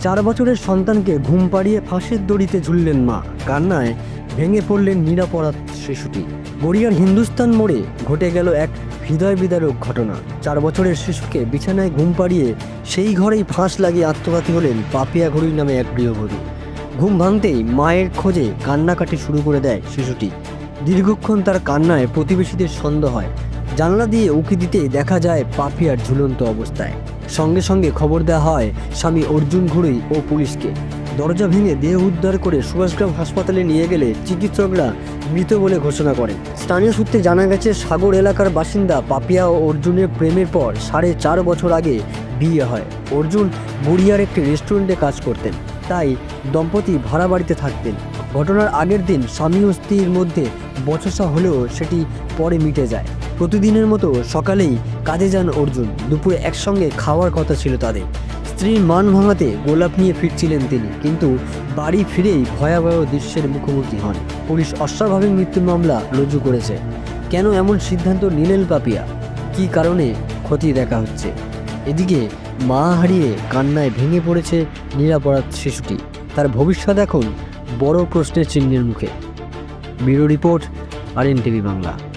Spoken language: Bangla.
চার বছরের সন্তানকে ঘুম পাড়িয়ে ফাঁসের দড়িতে ঝুললেন মা। কান্নায় ভেঙে পড়লেন নিরাপরাধ শিশুটি। গড়িয়ার হিন্দুস্তান মোড়ে ঘটে গেল এক হৃদয় বিদারক ঘটনা। চার বছরের শিশুকে বিছানায় ঘুম পাড়িয়ে সেই ঘরেই ফাঁস লাগিয়ে আত্মঘাতী হলেন পাপিয়া ঘড়ি নামে এক গৃহবধূ। ঘুম ভাঙতেই মায়ের খোঁজে কান্নাকাটি শুরু করে দেয় শিশুটি। দীর্ঘক্ষণ তার কান্নায় প্রতিবেশীদের সন্দেহ হয়। জানলা দিয়ে উঁকি দিতেই দেখা যায় পাপিয়ার ঝুলন্ত অবস্থায়। সঙ্গে সঙ্গে খবর দেওয়া হয় স্বামী অর্জুন ঘুড়ি ও পুলিশকে। দরজা ভেঙে দেহ উদ্ধার করে সুভাষগ্রাম হাসপাতালে নিয়ে গেলে চিকিৎসকরা মৃত বলে ঘোষণা করেন। স্থানীয় সূত্রে জানা গেছে, সাগর এলাকার বাসিন্দা পাপিয়া ও অর্জুনের প্রেমের পর সাড়ে চার বছর আগে বিয়ে হয়। অর্জুন বুড়িয়ার একটি রেস্টুরেন্টে কাজ করতেন, তাই দম্পতি ভাড়া বাড়িতে থাকতেন। ঘটনার আগের দিন স্বামী ও স্ত্রীর মধ্যে বচসা হলেও সেটি পরে মিটে যায়। প্রতিদিনের মতো সকালেই কাজে যান অর্জুন। দুপুরে একসঙ্গে খাওয়ার কথা ছিল তাদের। স্ত্রীর মান ভাঙাতে গোলাপ নিয়ে ফিরছিলেন তিনি, কিন্তু বাড়ি ফিরেই ভয়াবহ দৃশ্যের মুখোমুখি হন। পুলিশ অস্বাভাবিক মৃত্যুর মামলা রুজু করেছে। কেন এমন সিদ্ধান্ত নিলেন পাপিয়া? কী কারণে ক্ষতি দেখা হচ্ছে? এদিকে মা হারিয়ে কান্নায় ভেঙে পড়েছে নিরাপরাধ শিশুটি। তার ভবিষ্যৎ এখন বড় প্রশ্নের চিহ্নের মুখে। Bureau report R TV Bangla.